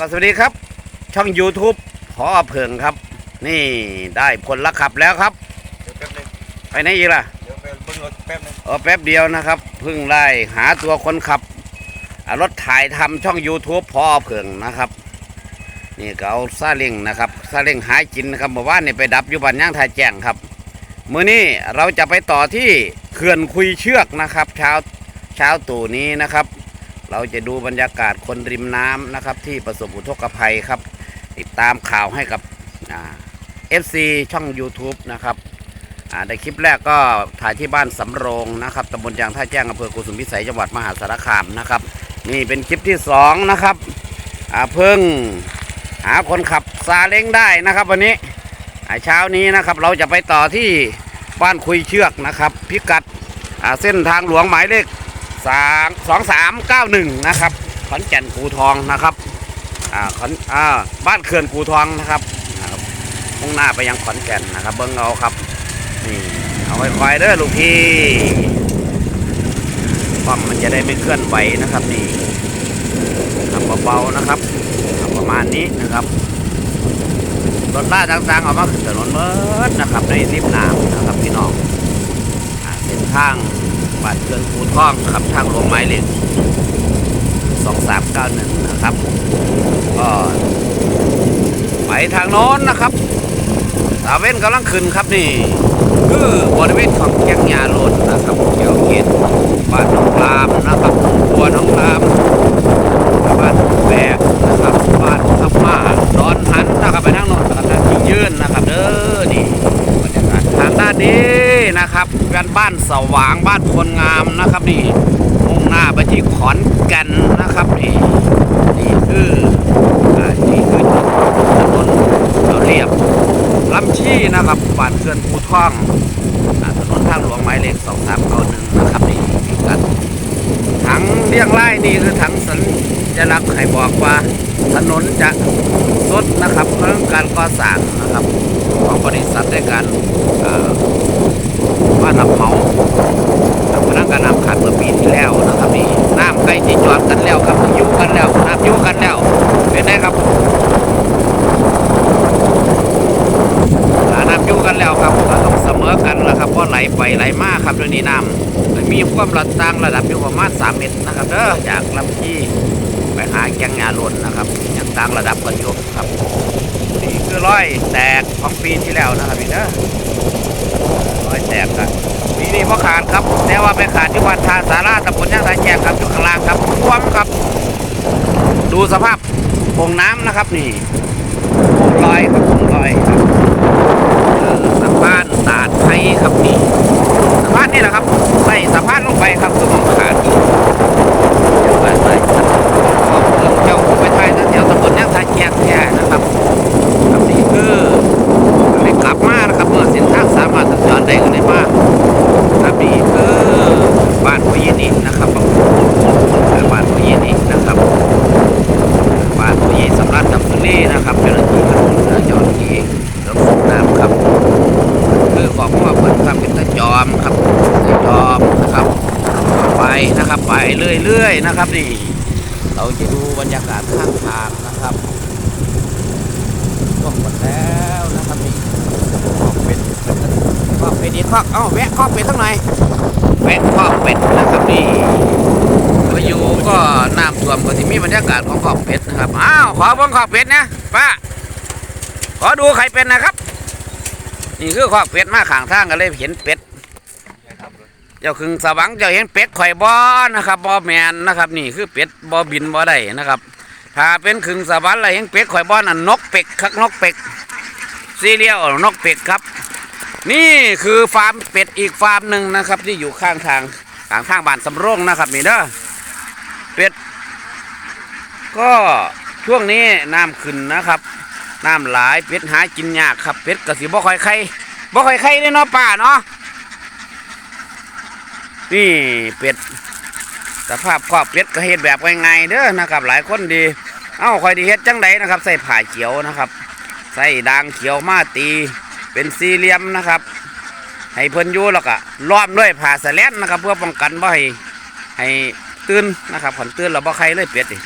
ก็สวัสดีครับ ช่อง YouTube พอเพิงครับ นี่ได้ผลละขับแล้วครับ เดี๋ยวแป๊บนึงไปไหนอีกล่ะเดี๋ยวไปเบิ่งรถแป๊บนึงเออแป๊บเดียวนะครับเพิ่งได้หาตัวคนขับอ่ารถถ่ายทำช่อง YouTube พอเพิงนะครับ นี่ก็เอาซาเล้งนะครับซาเล้งหากินนะครับเมื่อวานนี่ไปดับอยู่บ้านย่างทายแจ้งครับมื้อนี้เราจะไปต่อที่เขื่อนคุยเชือกนะครับเช้าเช้าตู่นี้นะครับ เราจะดูบรรยากาศคนริมน้ำนะครับ ที่ประสบอุทกภัยครับ ติดตามข่าวให้กับเอฟซีช่อง YouTube นะครับในคลิปแรกก็ถ่ายที่บ้านสำโรงนะครับตำบลยางท่าแจ้งอำเภอกุสุมพิสัยจังหวัดมหาสารคามนะครับ นี่เป็นคลิปที่สองนะครับเพิ่งหาคนขับซาเล้งได้นะครับ วันนี้อ่าเช้านี้นะครับ เราจะไปต่อที่บ้านคุยเชือกนะครับ พิกัดเส้นทางหลวงหมายเลข สามสองสามเก้าหนึ่งนะครับขอนแก่นกูทองนะครับอ่าขอนอ่าบ้านเขื่อนกูทองนะครับนะครับมุ่งหน้าไปยังขอนแก่นนะครับ เบิ้งเอาครับนี่เอาค่อยๆเด้อลูกพี่ป้อมมันจะได้ไม่เคลื่อนไหวนะครับนี่ทำเบาๆนะครับทำประมาณนี้นะครับรถล่าต่างๆออกมาขึ้นถนนเบิดนะครับในริมน้ำนะครับพี่น้องเส้นทาง บัตรเกินภูท่องครับทางหลวงไม้เหล็ก2391 นะครับ ก็ไปทางโน้นนะครับสาเว้นกำลังขึ้นครับนี่ คือบริเวณของแกงยาโลนนะครับเกี่ยวเขตบ้านหนองลามนะครับบัวหนองลามบ้านแบกนะครับบ้านทับมาดอนหันนะครับไปทางโน้นนะครับทางที่ยื่นนะครับเด้อนี่บรรยากาศทางด้านนี้นะครับเป็นบ้านสว่างบ้านคนงามนะครับนี่มุ่งหน้าไปที่ขอนแก่นนะครับนี่นี่คืออ่านี่คือถนนเราเรียบ ลำชีนะครับบ้านเขื่อนภูท่องอ่าถนนทางหลวงหมายเลข2391นะครับนี่พิกัดถังเรียงไล่นี่คือถังสั ญลักษณ์ให้บอกว่าถนนจะสดนะครับเรื่องการก่อสร้างนะครับของบริษัทด้วยกันอ่าว่ารับเหมาทำพนักงานนำขาดเมื่อปีที่แล้วนะครับนี่น้ำใกล้ที่จอดกันแล้วครับยุกันแล้วน้ำยุกันแล้วเป็นไงครับน้ำยู่กันแล้วครับต้องเสมอกันแหละครับเพราะไหลไปไหลมาครับด้วยนี้น้ำมีความระต่างระดับอยู่ประมาณ3เมตรนะครับเด้อจากลำที่ หาแกงยาล่นนะครับยังต่างระดับกันอยู่ครับนี่คือร้อยแตกของปีที่แล้วนะครับพี่เด้อร้อยแตกครับปีนี้พ่ขาดครับแต่ว่าไปขาดที่วัดทาสาราตำบลย่างสายแจกครับอยู่ข้างล่างครับท่วมครับ ดูสภาพโป่งน้ำนะครับนี่โป่งลอยครับโป่งลอยครับเอ่อสะพานตาดไทยครับนี่สะพานนี่แหละครับใส่สะพานลงไปครับก็มองขาดอยู่เดี๋ยวไปใส่ขอบคุณเจ้าไปไทยนะแถวตำบลย่างทาแจกแท้นะครับครับนี่คือได้กลับมานะครับเมื่อเส้นทางสามารถสัญจรได้กันได้มากครับนี่คือบ้านพยินินะครับบ้านพยินินะครับบ้านพยิสำรักจำสุนีนะครับเจ้าหน้าที่ครับเจ้าหน้าที่รถสูบน้ำครับ คือของว่าเปิดครับเป็นตะจอมครับตะจอมนะครับ ไปนะครับไปเรื่อยๆนะครับนี่ เราจะดูบรรยากาศข้างทางนะครับก็หมดแล้วนะครับนี่ขอบเป็ดข อกเอ้าแวะขอเป็ดทั้งหนอยแวะขอเป็ดนะครับนี่พายุก็น้ำท่วมก็ที่มีบรรยากาศของขอเป็ดนะครับอ้าวขอบิ่งขอเป็ดนะป้าขอดูไข่เป็ดนะครับ นี่คือขอกเป็ดมาข้างทางก็เลยเห็นเป็ดเจ้าคึงสวังเจ้าเห็นเป็ดข่อยบ่นะครับบ่แมนนะครับ นี่คือเป็ดบ่บินบ่ได้นะครับถ้าเป็นคึงสวรรค์แล้วเห็นเป็ดข่อยบ่นั่นนกเป็ดคักนกเป็ดซีเรียลนกเป็ดครับ นี่คือฟาร์มเป็ดอีกฟาร์มหนึ่งนะครับ ที่อยู่ข้างทางข้างทางบ้านสำโรงนะครับนี่เด้อเป็ด ก็ช่วงนี้น้ำขึ้นนะครับน้ำหลายเป็ดหากินยากครับเป็ดกระสีบ่ค่อยไข่บ่ค่อยไข่เนี่ยเนาะป่าเนาะนี่เป็ดสภาพครอบเป็ดก็เฮ็ดแบบง่ายๆเด้อนะครับ หลายคนดี เอ้าคอยดีเฮ็ดจังไดนะครับ ใส่ผ้าเขียวนะครับ ใส่ดางเขียวมาตี เป็นสี่เหลี่ยมนะครับ ให้เพิ่นยู่แล้วก็ล้อมด้วยผ้าสแลนนะครับ เพื่อป้องกันบ่ให้ให้ตื่นนะครับผ่อนตื่นแล้วบ่ไข่เลยเป็ดนี่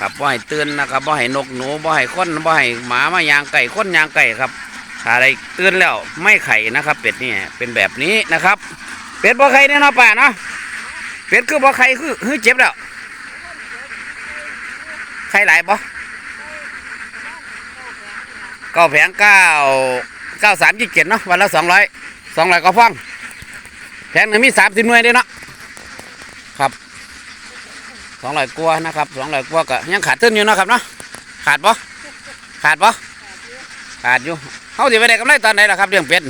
ครับบ่ให้ตื่นนะครับบ่ให้นกหนูบ่ให้คนบ่ให้หมามายางไก่คนยางไก่ครับถ้าอะไรตื่นแล้วไม่ไข่นะครับ เป็ดนี่เป็นแบบนี้นะครับ เป็ดบ่ไข่เนี่ยเนาะป่าเนาะเป็ดคือบ่ไข่คือคือเจ็บแล้วไข่หลายบ่เก้าแผงเก้า เก้าสามยี่เจ็ดเนาะวันละสองร้อยสองร้อยก็ฟังแผงหนึ่งมีสามสิบหน่วยด้เนาะครับสองร้อยกัวนะครับสองร้อยกัวก็ยังขาดทุนอยู่เนาะครับเนาะขาดบ่ขาดบ่ขาดอยู่เขาสิไปได้กำไรตอนไหนล่ะครับเรื่องเป็ด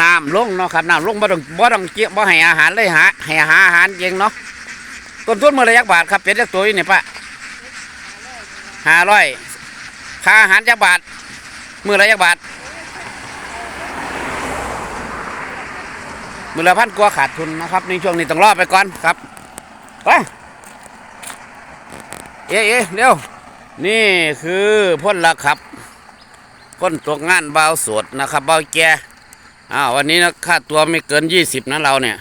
น้ำลงเนาะครับน้ำลงบ่ต้องบ่ต้องเกี่ยวบ่ให้อาหารเลยหาให้หาอาหารเองเนาะต้นทุนมื้อละยักบาทครับเป็ดจักตัวอยู่นี่ปะห้าร้อยค่าอาหารจักบาท มื้อละยักบาทมือละพันกว่าขาดทุนนะครับในช่วงนี้ต้องรอไปก่อนครับไปเอ๊ะเอ๊ะเร็วนี่คือพ่นละครับพ่นตกงานเบาวสดนะครับเบาแก่อ้าววันนี้นะค่าตัวไม่เกินยี่สิบนะเราเนี่ย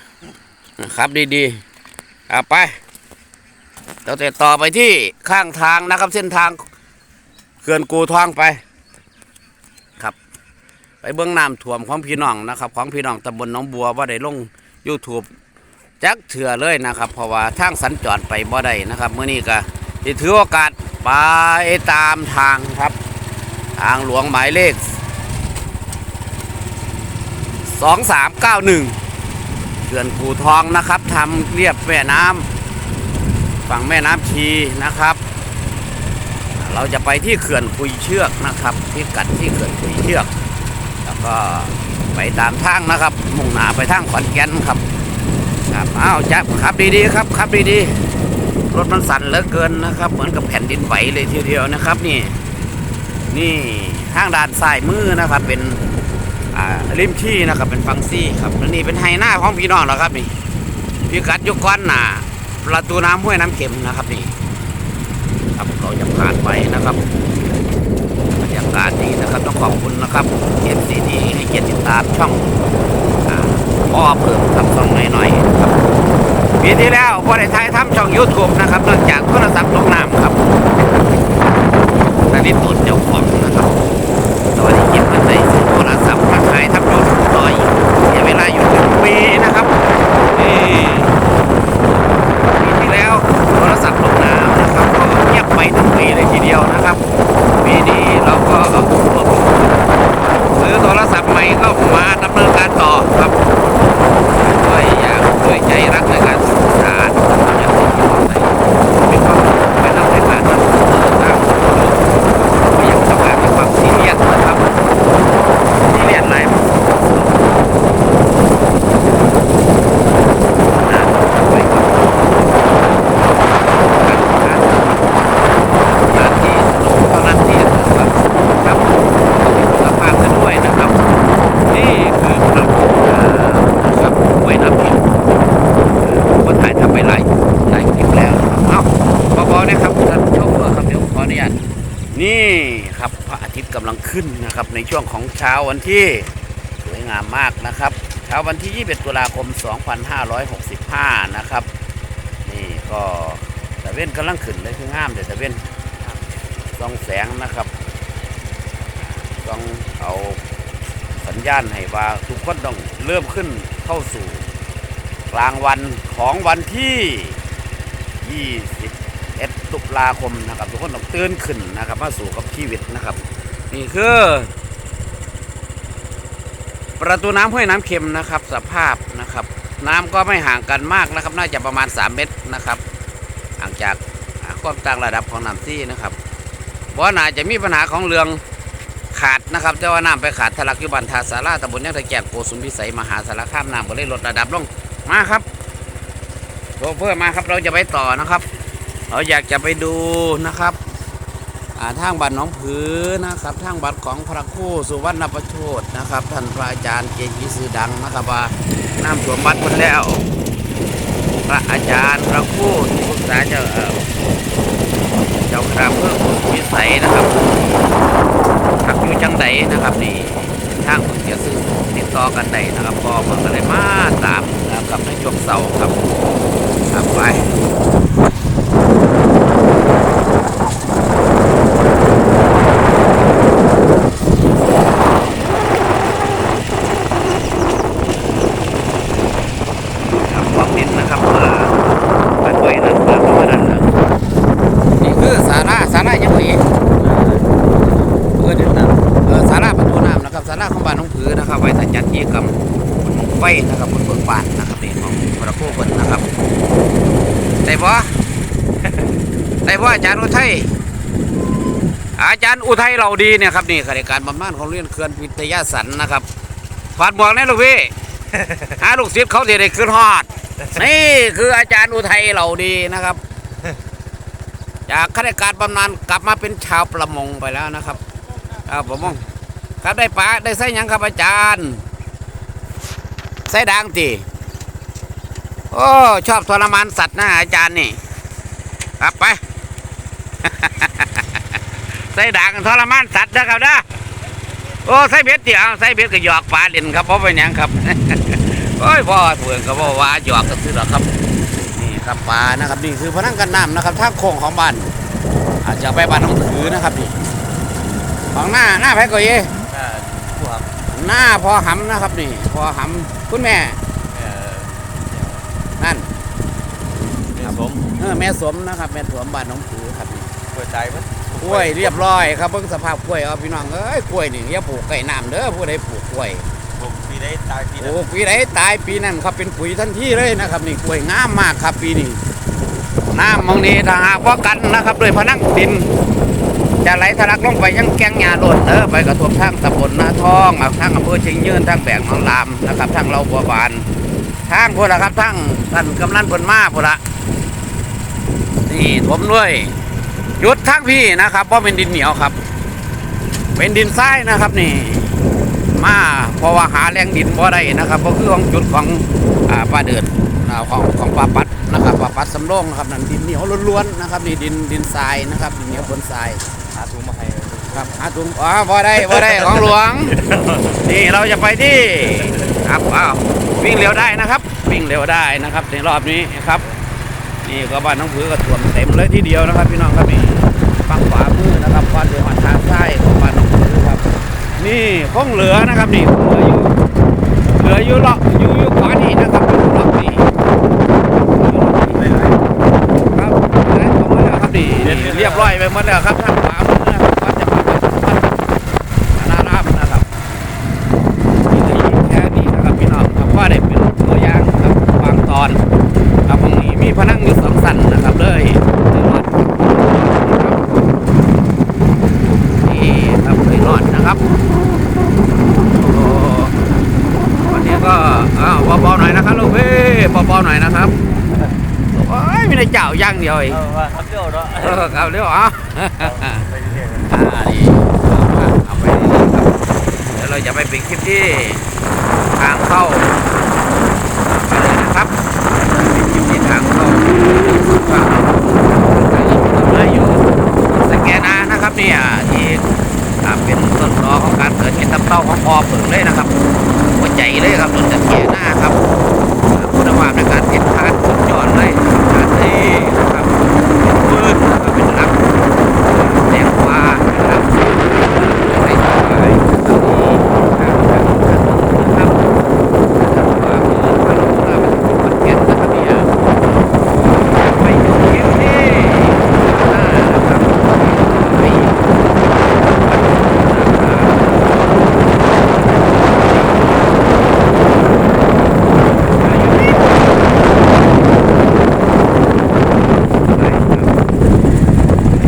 ครับดีๆเอาไปเราจะต่อไปที่ข้างทางนะครับเส้นทางเขื่อนกูทองไป ไปเบื้องน้ำท่วมของพี่น้องนะครับ ของพี่น้องตำบลหนองบัวว่าได้ลง YouTube จักเถื่อเลยนะครับ เพราะว่าทางสัญจรไปบ่ได้นะครับเมื่อนี้ก็ที่ถือโอกาสไปตามทางครับ ทางหลวงหมายเลขสองสามเก้าหนึ่งเขื่อนกูทองนะครับทำเรียบแม่น้ำฝั่งแม่น้ำชีนะครับ เราจะไปที่เขื่อนคุยเชือกนะครับ ที่กัดที่เขื่อนคุยเชือก ก็ไปตามทางนะครับ มุ่งหน้าไปทางขอนแก่นครับ ครับอ้าวจับขับดีๆครับขับดีๆรถมันสั่นเหลือเกินนะครับ เหมือนกับแผ่นดินไหวเลยทีเดียวนะครับ นี่ นี่ทางด้านซ้ายมือนะครับ เป็นริมที่นะครับ เป็นฟังซี่ครับแล้วนี่เป็นไฮหน้าของพี่น้องแล้วครับนี่พี่กัดยุก้อนหนาประตูน้ำห้วยน้ำเข็มนะครับนี่ครับเราจะผ่านไปนะครับ บรรยากาศดีนะครับต้องขอบคุณนะครับเอฟซีดีให้เกียรติติดตามช่องพ่อเพิ่มครับช่องหน่อยๆครับปีที่แล้วพอได้ถ่ายทำช่อง YouTube นะครับนองจากโทรศัพท์ตกน้ำครับแต่นี่ตุนเจ้าของนะครับตอนนี้กินมันได้โทรศัพท์มาขายทำยนต์ต่อยเสียเวลาอยู่หนึ่งปีนะครับนี่ปีที่แล้วโทรศัพท์ลงน้ำนะครับก็เงียบไปหนึ่งปีเลยทีเดียวนะครับ ปีนี้เราก็เอารวบซื้อโทรศัพท์ใหม่ก็มาดำเนินการต่อครับด้วยอยากด้วยใจรักในการสื่อสารอยากเป็นความเป็นความเป็นการทำสร้าง ไม่อยากทำงานด้วยความซีเรียสนะครับซีเรียสอะไรนะไปก่อนการงานที่สนุกเท่านั้นที่นะครับครับสุขภาพกันด้วยนะครับ นี่คือครับนะครับไว้น้ำเพียงก็ถ่ายทำไปหลายหลายคลิปแล้วนะครับเอ้าเบาๆนะครับท่านโชเฟอร์ครับเดี๋ยวขออนุญาต นี่ครับพระอาทิตย์กำลัง ขึ้นนะครับในช่วงของเช้าวันที่สวยงามมากนะครับเช้าวันที่ 21 ตุลาคม 2565 นะครับนี่ก็ตะเว้นกำลังขึ้นเลยคืองามเดี๋ยวตะเว้นส่องแสงนะครับต้องเอาสัญญาณให้ว่าทุกคนต้องเริ่มขึ้นเข้าสู่กลางวันของวันที่20เอ็ดตุลาคมนะครับ ทุกคนต้องตื่นขึ้นนะครับ มาสู่กับชีวิตนะครับ นี่คือ ประตูน้ำห้วยน้ำเค็มนะครับ สภาพนะครับ น้ำก็ไม่ห่างกันมากนะครับ น่าจะประมาณ 3 เมตรนะครับห่างจากความต่างระดับของน้ำที่นะครับบ่อน่าจะมีปัญหาของเรืองขาดนะครับแต่ว่าน้ำไปขาดทะลักยุบันทาสาราตำบลยังตะแกกโกสุมพิสัยมหาสารคามน้ำก็เลยลดระดับลงมาครับโชเฟอร์มาครับเราจะไปต่อนะครับ เราอยากจะไปดูนะครับ ทางบัตรหนองผือนะครับทางบัตรของพระคู่สุวรรณประโชดนะครับท่านพระอาจารย์เกจิสื่อดังนะครับว่าน้ำท่วมบัตรหมดแล้ว พระอาจารย์พระคู่ที่ปรึกษาเจ้าเจ้าครามเพื่อวิสัยนะครับขับอยู่จังใดนะครับนี่ทางผมจะซื้อติดต่อกันได้นะครับก็มันก็เลยมาตามนะครับในช่วงเสาร์ครับครับไป นะครับบนเบิกบานนะครับนี่ของพระครูคนนะครับได้บ่ ได้บ่อารย์อุทัยอาจารย์อุทัยเราดีเนี่ยครับนี่ข้าราชการบำนาญของเรียนเขื่อนวิทยาสันนะครับถอดหมวกแน่ลูกพี่หาลูกศิษย์เขาจะได้ขึ้นฮอด นี่คืออาจารย์อุทัยเราดีนะครับ จากข้าราชการบำนาญกลับมาเป็นชาวประมงไปแล้วนะครับชาวประมงครับได้ปลาได้ไส้ยังครับอาจารย์ไส้ด่างตีโอ้ชอบทรมานสัตว์นะอาจารย์นี่ครับไป ไส้ด่างทรมานสัตว์นะครับนะโอ้ไส้เบ็ดเดียวไส้เบ็ดก็หยอกปลาเล่นครับเพราะเป็นหยังครับโอ้ยพ่อเพื่อนก็บอกว่าหยอกกันซื้อหรอกครับนี่ครับปลานะครับนี่คือพนังกันน้ำนะครับท่าโค้งของบ้านอาจจะไปบ้านน้องถือนะครับนี่ของหน้าหน้าแพ้ก็เย่อ่าผู้ครับหน้าพอหำนะครับนี่ พอหำคุณแม่เอ่อนั่นครับผมเออแม่สมนะครับแม่สวมบ้านน้องถือ ครับนี่เปิดใจมั้ยกล้วยเรียบร้อยครับเบิ่งสภาพกล้วยเอาพี่น้องเอ้ยกล้วยนี่อย่าปลูกไก่น้ำเด้อผู้ใดปลูกกล้วยผมปีได้ตายปีปนั้นลูกปีไหนตายปีนั้นครับเป็นปุ๋ยทันทีเลยนะครับนี่กล้วยงามมากครับปีนี้น้ำมองนี้ถ้าหากว่ากันนะครับด้วยพนังดิน จะไหลทะลักลงไปยังแกงยาโลดเออไปกระทบทางตำบลนาทองอะทางอำเภอเชียงยืนทางแบกหนองลามนะครับทางเราบัวบานทางพุ่นละครับทางท่านกำนันพนมาพุ่นละนี่ถมด้วยห ยุดทางพี่นะครับเพราะเป็นดินเหนียวครับ เป็นดินทรายนะครับนี่ มาเพราะว่าหาแรงดินบ่ได้นะครับก็คือของจุดของอ่าปลาเดือดอ่าของของปลาปัดนะครับปลาปัดสำโรงนะครับนั่นดินเหนียวล้วนๆนะครับนี่ดินดินทรายนะครับดินเหนียวบนทรายหาถุงมาให้ครับหาถุงอ๋อบ่ได้บ่ได้ของหลวง นี่เราจะไปที่ครับอ้าววิ่งเร็วได้นะครับ วิ่งเร็วได้นะครับในรอบนี้ครับ นี่ก็บ้านน้องผือก็ท่วมเต็มเลยทีเดียวนะครับ พี่น้องครับนี่ฝั่งขวามือนะครับก่อนเดือมาทางซ้ายของบ้านน้องผือครับ นี่คงเหลือนะครับนี่คงเหลืออยู่เหลืออยู่หรอกอยู่อยู่ขวานี่นะครับอยู่หรอกนี่ครับได้เข้ามาแล้วครับนี่เรียบร้อยไปหมดแล้วครับทางขวามือนะครับก่อนจะมาเป็นวัดนารามนะครับนี่ก็อยู่แค่นี้นะครับพี่น้องครับว่าได้เป็นตัวอย่างครับบางตอนครับตรงนี้มีพนังอยู่สองสันนะครับเลยเดินวัดนี่ครับเลยรอดนะครับ โอ้วันนี้ก็อ้าวเบาๆหน่อยนะครับลูกพี่เบาๆหน่อยนะครับโอ้ยมีในเจ้าอย่างเดียวเอง เอาว่าครับเดี ยวเนาะเออเอาเร็วอะไปเรื่อยอ่านี่เอาไปนี่ครับเดี๋ยวเราจะไปปิดคลิปที่ทางเข้าไปเลยนะครับปิดคลิปที่ทางเข้าทางเข้าอยู่สแกนานะครับเนี่ยที่อ่าเป็นต้นตอของการเกิดเห็ดตับเต้าของพอเปิดเลยนะครับหัวใจเลยครับต้นตะเกียหน้าครับอ่าคุณภาพในการเห็ดทานสุดยอดเลยทานดีนะครับเป็นพืชนะครับเป็นรักแดงฟ้านะครับในสายตอนนี้นะครับนะครับว่ามือทางเราเป็นเก็ตนะครับเนี่ยไปดูเก็ตนี่หน้านะครับไป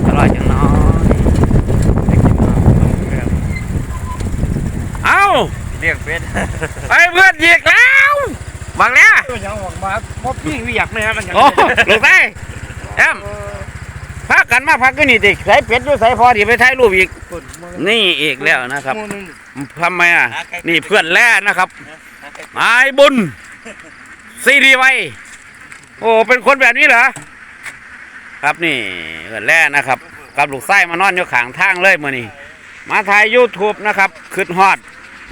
อร่อยจังเนาะเอ้า ๆเรียกเป็น ไอ้เพื่อนเหยียกแล้วบังแล้ว ยังออกมา พบพี่วิอยากเนี่ยมันโอ้ลูกได้แอมพากันมาพักกันนี่ดิใส่เป็ดอยู่ใส่พอดีไปถ่ายรูปอีก นี่อีกแล้วนะครับทำไมอะ นี่เพื่อนแร่นะครับไม้บุญซีดีไวโอ้เป็นคนแบบนี้เหรอครับนี่เพื่อนแร่นะครับ กับลูกไส้มานอนอยู่ข้างทางเลยมื่อนี้มาถ่ายยูทูบนะครับขึ้นฮอด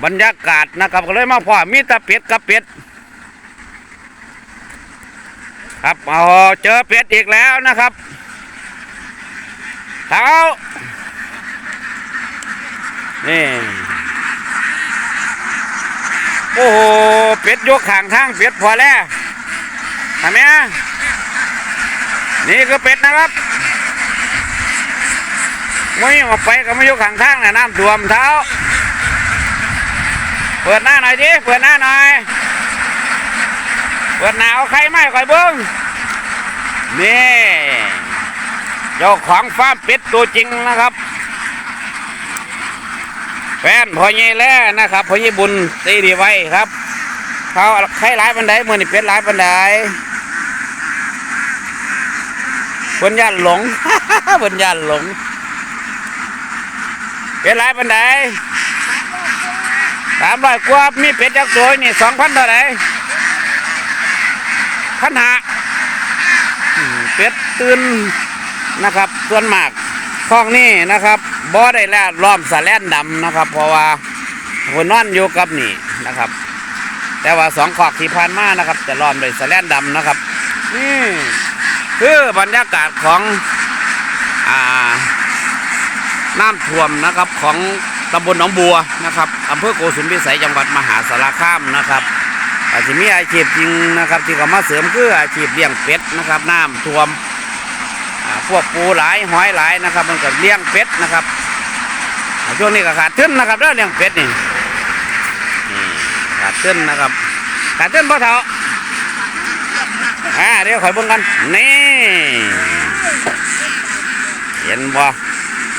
บรรยากาศนะครับก็เลยมาพ่อมีแตาเป็ดกับเป็ด ครับเอาเจอเป็ดอีกแล้วนะครับเท้านี่โอ้โหเป็ดยกขางทางเป็ดพอแล้วทำไหมนี่คือเป็ดนะครับไม่ออกไปก็ไม่ยกขางทางนะน้ำท่วมเท้า เปิดหน้าหน่อยดิเปิดหน้าหน่อย เปิดหนาวใครไม่คอยเบิ้งนี่เจ้าของฟ้าเป็ดตัวจริงนะครับ แฟนพ่อใหญ่แล่นะครับพ่อใหญ่บุญตีดีไว้ครับเขาใครหลายปันไดมือนี่เป็ดหลายปันไดบนย่านหลงบนย่านหลงเป็ดหลายปันไดสามร้อยกว่ามีเป็ดจักตัวนี่สองพันเท่าไหร่ พันหาเป็ดตื่นนะครับ ส่วนมากข้องนี่นะครับบ่ได้แล้วล้อมสะแลนดำนะครับ เพราะว่าคนนอนอยู่กับนี่นะครับ แต่ว่าสองขอกที่ผ่านมานะครับ จะล้อมด้วยสะแลนดำนะครับ นี่คือบรรยากาศของอ่าน้ำท่วมนะครับของตำบลหนองบัวนะครับอำเภอโกสุมพิสัยจังหวัดมหาสารคามนะครับ อาจจะมีอาชีพจริงนะครับ ที่เขามาเสริมคืออาชีพเลี้ยงเป็ดนะครับน้ำท่วมพวกปูหลายหอยหลายนะครับ มันก็เลี้ยงเป็ดนะครับช่วงนี้ก็ขาดทุนนะครับเรื่องเลี้ยงเป็ดนี่ขาดทุนนะครับขาดทุนพ่อเฒ่าอ่าเดี๋ยวคอยเบิ่งกันนี่เห็นบ่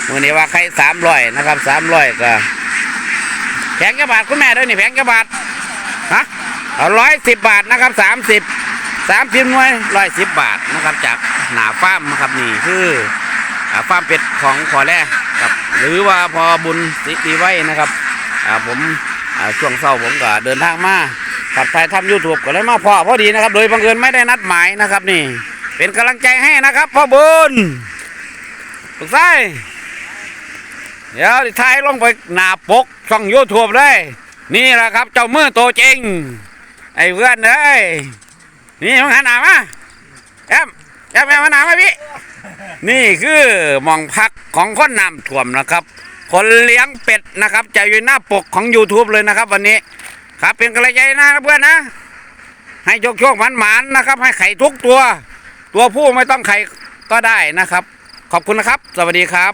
มือนี้ว่าใครสามร้อยนะครับสามร้อยก็แผงกระบาทคุณแม่ด้วยนี่แผงกระบาทฮะ เอาร้อยสิบบาทนะครับสามสิบสามสิบหน่วยร้อยสิบบาทนะครับ จากหนาฟ้ามนะครับนี่คืออ่าฟาร์มเป็ดของพอแร่ครับ หรือว่าพอบุญสิริไว้นะครับผมช่วงเศร้าผมก็เดินทางมาขับถ่ายทำยูทูบก็เลยมาพอพอดีนะครับ โดยบังเอิญไม่ได้นัดหมายนะครับนี่ เป็นกำลังใจให้นะครับพ่อบุญถูกไส้เดี๋ยวถ่ายลงไปหน้าปกช่องยูทูบเลยนี่แหละครับ เจ้ามือตัวจริง ไอ้เพื่อนเอ้ยนี่มึงหันหน้ามาแอมแอมแอมหันหน้ามาพี่นี่คือหมองพักของคนน้ำท่วมนะครับ คนเลี้ยงเป็ดนะครับจะอยู่หน้าปกของ YouTube เลยนะครับ วันนี้ครับเป็นกำลังใจนะเพื่อนนะ ให้โชคโชคหมันหมานนะครับ ให้ไข่ทุกตัว ตัวผู้ไม่ต้องไข่ก็ได้นะครับ ขอบคุณนะครับ สวัสดีครับ